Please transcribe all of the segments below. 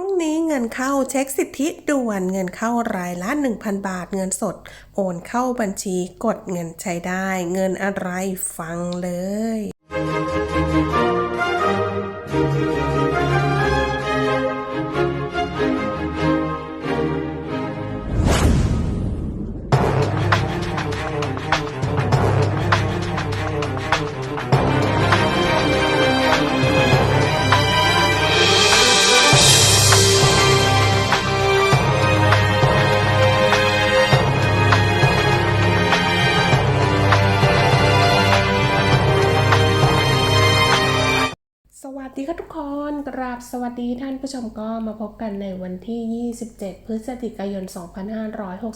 รุ่งนี้เงินเข้าเช็คสิทธิด่วนเงินเข้ารายละ 1,000 บาทเงินสด โอนเข้าบัญชีกดเงินใช้ได้ เงินอะไรฟังเลย ดีค่ะทุกคนกราบสวัสดีท่านผู้ชมก็มาพบกันในวันที่ 27 พฤศจิกายน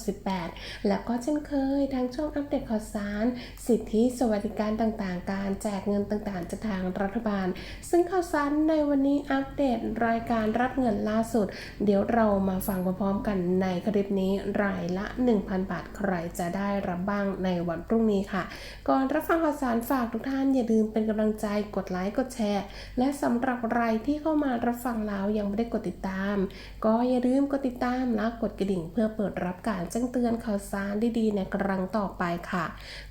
2568 และก็เช่นเคยทางช่องอัปเดตข่าวสาร สิทธิสวัสดิการต่างๆ การแจกเงินต่างๆ จากทางรัฐบาล ซึ่งข่าวสารในวันนี้อัปเดตรายการรับเงินล่าสุด เดี๋ยวเรามาฟังพร้อมๆกันในคลิปนี้รายละ 1,000 บาทใครจะได้รับบ้างในวันพรุ่งนี้ค่ะ ก่อนรับฟังข่าวสารฝากทุกท่านอย่าลืมเป็นกำลังใจกดไลค์กดแชร์และสำหรับใครที่เข้ามารับฟังแล้วยังไม่ได้กดติดตาม ก็อย่าลืมกดติดตามและกดกระดิ่ง เพื่อเปิดรับการแจ้งเตือนข่าวสารดีๆในครั้งต่อไปค่ะ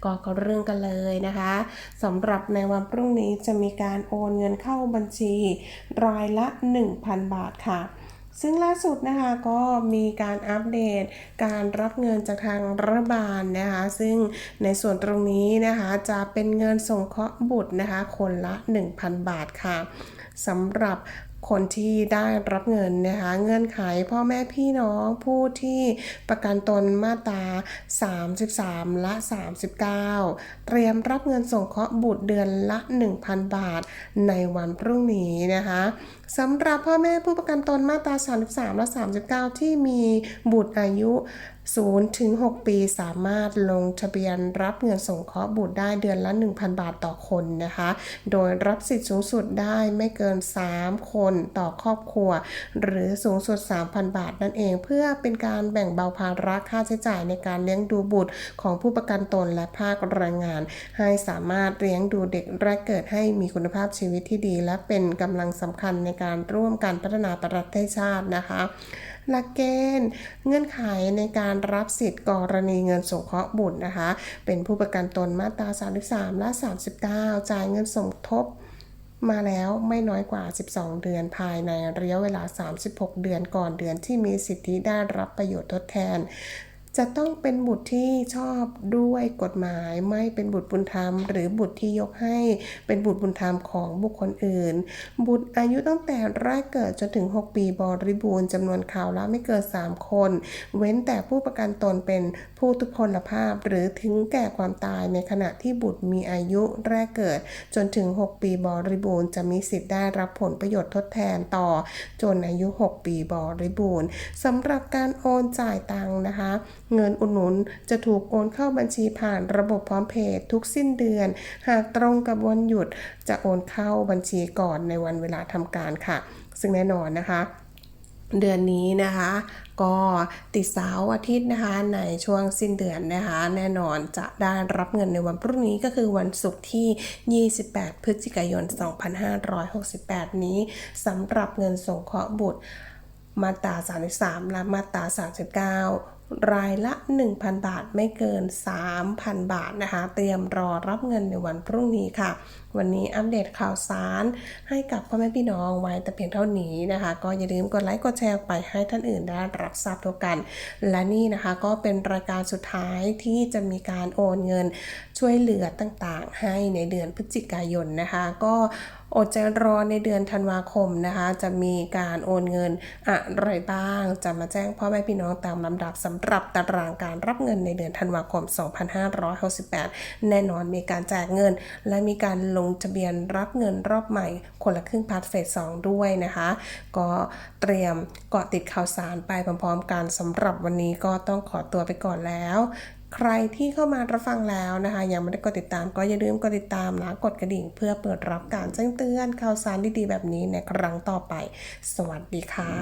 ก็เข้าเรื่องกันเลยนะคะสำหรับในวันพรุ่งนี้จะมีการโอนเงินเข้าบัญชีรายละ 1,000 บาทค่ะ ซึ่งล่าสุดนะคะก็มีการอัปเดตการรับเงินจากทางรัฐบาลนะคะซึ่งในส่วนตรงนี้นะคะจะเป็นเงินสงเคราะห์บุตรนะคะคนละ 1,000 บาทค่ะสำหรับ คนที่ได้รับเงินนะคะเงื่อนไขพ่อแม่พี่น้องผู้ที่ประกันตนมาตรา 33 และ 39 เตรียมรับเงินส่งเคราะห์บุตรเดือนละ 1,000 บาท ในวันพรุ่งนี้นะคะสำหรับพ่อแม่ผู้ประกันตนมาตรา 33 และ 39 ที่มีบุตรอายุ 0ถึง6ปีสามารถลงทะเบียนรับเงินสงเคราะห์บุตรได้เดือนละ 1,000 บาทต่อคนนะคะ โดยรับสิทธิสูงสุดได้ไม่เกิน 3 คนต่อครอบครัว หรือสูงสุด 3,000 บาทนั่นเอง เพื่อเป็นการแบ่งเบาภาระค่าใช้จ่ายในการเลี้ยงดูบุตรของผู้ประกันตนและภาคแรงงาน ให้สามารถเลี้ยงดูเด็กแรกเกิดให้มีคุณภาพชีวิตที่ดี และเป็นกำลังสำคัญในการร่วมกันพัฒนาประเทศชาตินะคะ หลักเกณฑ์ เงื่อนไขในการรับสิทธิ์กรณีเงินสงเคราะห์บุตรนะคะ เป็นผู้ประกันตนมาตรา 33 และ 39 จ่ายเงินสมทบมาแล้วไม่น้อยกว่า 12 เดือนภายในระยะเวลา 36 เดือนก่อนเดือนที่มีสิทธิได้รับประโยชน์ทดแทน จะต้องเป็นบุตรที่ชอบด้วยกฎหมายไม่เป็นบุตรบุญธรรม หรือบุตรที่ยกให้เป็นบุตรบุญธรรมของบุคคลอื่น บุตรอายุตั้งแต่แรกเกิดจนถึง 6 ปีบริบูรณ์จำนวนข่าวละไม่เกิน3คน เว้นแต่ผู้ประกันตนเป็นผู้ทุพพลภาพ หรือถึงแก่ความตายในขณะที่บุตรมีอายุแรกเกิดจนถึง 6 ปีบริบูรณ์จะมีสิทธิ์ได้รับผลประโยชน์ทดแทนต่อจนอายุ 6 ปีบริบูรณ์สำหรับการโอนจ่ายตังค์นะคะเงินอุดหนุนจะถูกโอนเข้าบัญชีผ่านระบบพร้อมเพย์ทุกสิ้นเดือน หากตรงกับวันหยุดจะโอนเข้าบัญชีก่อนในวันเวลาทำการค่ะ ซึ่งแน่นอนนะคะ เดือนนี้นะคะก็ติดเสาร์อาทิตย์นะคะในช่วงสิ้นเดือนนะคะ แน่นอนจะได้รับเงินในวันพรุ่งนี้ก็คือวันศุกร์ที่ 28 พฤศจิกายน 2568 นี้สำหรับเงินสงเคราะห์บุตรมาตรา 33 และมาตรา 39 รายละ 1,000 บาทไม่เกิน 3,000 บาทนะคะ เตรียมรอรับเงินในวันพรุ่งนี้ค่ะ วันนี้อัปเดตข่าวสารให้กับพ่อแม่พี่น้องไว้แต่เพียงเท่านี้นะคะ ก็อย่าลืมกดไลค์กดแชร์ไปให้ท่านอื่นได้รับทราบทั่วกัน และนี่นะคะก็เป็นรายการสุดท้ายที่จะมีการโอนเงินช่วยเหลือต่างๆ ให้ในเดือนพฤศจิกายนนะคะ ก็ อดใจรอในเดือนธันวาคมนะคะ จะมีการโอนเงินอะไรบ้าง จะมาแจ้งพ่อแม่พี่น้องตามลำดับสำหรับตารางการรับเงินในเดือนธันวาคม 2568 แน่นอนมีการแจกเงิน และมีการลงทะเบียนรับเงินรอบใหม่ คนละครึ่งพาร์ทเฟส2ด้วยนะคะ ก็เตรียมเกาะติดข่าวสารไปพร้อมๆกันสำหรับวันนี้ก็ต้องขอตัวไปก่อนแล้ว ใครที่เข้ามารับฟังแล้วนะคะ ยังไม่ได้กดติดตามก็อย่าลืมกดติดตามนะกดกระดิ่ง เพื่อเปิดรับการแจ้งเตือนข่าวสารดีๆแบบนี้ในครั้งต่อไป สวัสดีค่ะ